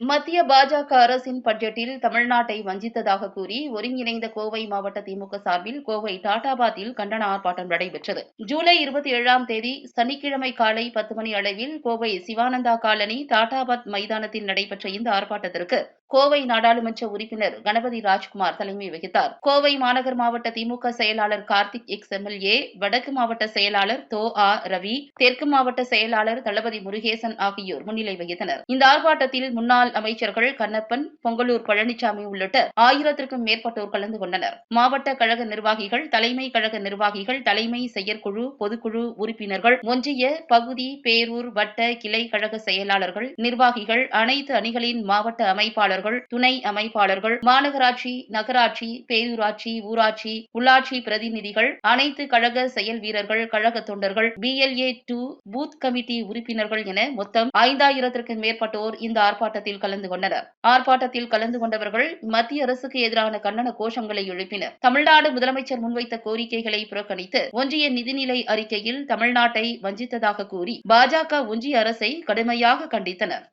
மத்திய பாஜக அரசின் பட்ஜெட்டில் தமிழ்நாட்டை வஞ்சித்ததாக கூறி ஒருங்கிணைந்த கோவை மாவட்ட திமுக சார்பில் கோவை டாடாபாத்தில் கண்டன ஆர்ப்பாட்டம் நடைபெற்றது. ஜூலை இருபத்தி ஏழாம் தேதி சனிக்கிழமை காலை பத்து மணி அளவில் கோவை சிவானந்தா காலனி டாடாபாத் மைதானத்தில் நடைபெற்ற இந்த ஆர்ப்பாட்டத்திற்கு கோவை நாடாளுமன்ற உறுப்பினர் கணபதி ராஜ்குமார் தலைமை வகித்தார். கோவை மாநகர் மாவட்ட திமுக செயலாளர் கார்த்திக் எக்ஸ் எம்எல்ஏ வடக்கு மாவட்ட செயலாளர் தோ ஆ ரவி தெற்கு மாவட்ட செயலாளர் தளபதி முருகேசன் ஆகியோர் முன்னிலை வகித்தனர். இந்த ஆர்ப்பாட்டத்தில் முன்னாள் அமைச்சர்கள் கண்ணப்பன் பொங்கலூர் பழனிசாமி உள்ளிட்ட ஆயிரத்திற்கும் மேற்பட்டோர் கலந்து கொண்டனர். மாவட்ட கழக நிர்வாகிகள் தலைமை கழக நிர்வாகிகள் தலைமை செயற்குழு பொதுக்குழு உறுப்பினர்கள் ஒன்றிய பகுதி பேரூர் வட்ட கிளை கழக செயலாளர்கள் நிர்வாகிகள் அனைத்து அணிகளின் மாவட்ட அமைப்பாளர்கள் துணை அமைப்பாளர்கள் மாநகராட்சி நகராட்சி பேரூராட்சி ஊராட்சி உள்ளாட்சி பிரதிநிதிகள் அனைத்து கழக செயல் வீரர்கள் கழக தொண்டர்கள் பிஎல்ஏ டூ பூத் கமிட்டி உறுப்பினர்கள் என மொத்தம் ஐந்தாயிரத்திற்கும் மேற்பட்டோர் இந்த ஆர்ப்பாட்டத்தில் கலந்து கொண்டனர். ஆர்ப்பாட்டத்தில் கலந்து கொண்டவர்கள் மத்திய அரசுக்கு எதிரான கண்டன கோஷங்களை எழுப்பினர். தமிழ்நாடு முதலமைச்சர் முன்வைத்த கோரிக்கைகளை புறக்கணித்து ஒன்றிய நிதிநிலை அறிக்கையில் தமிழ்நாட்டை வஞ்சித்ததாக கூறி பாஜக ஒன்றிய அரசை கடுமையாக கண்டித்தனர்.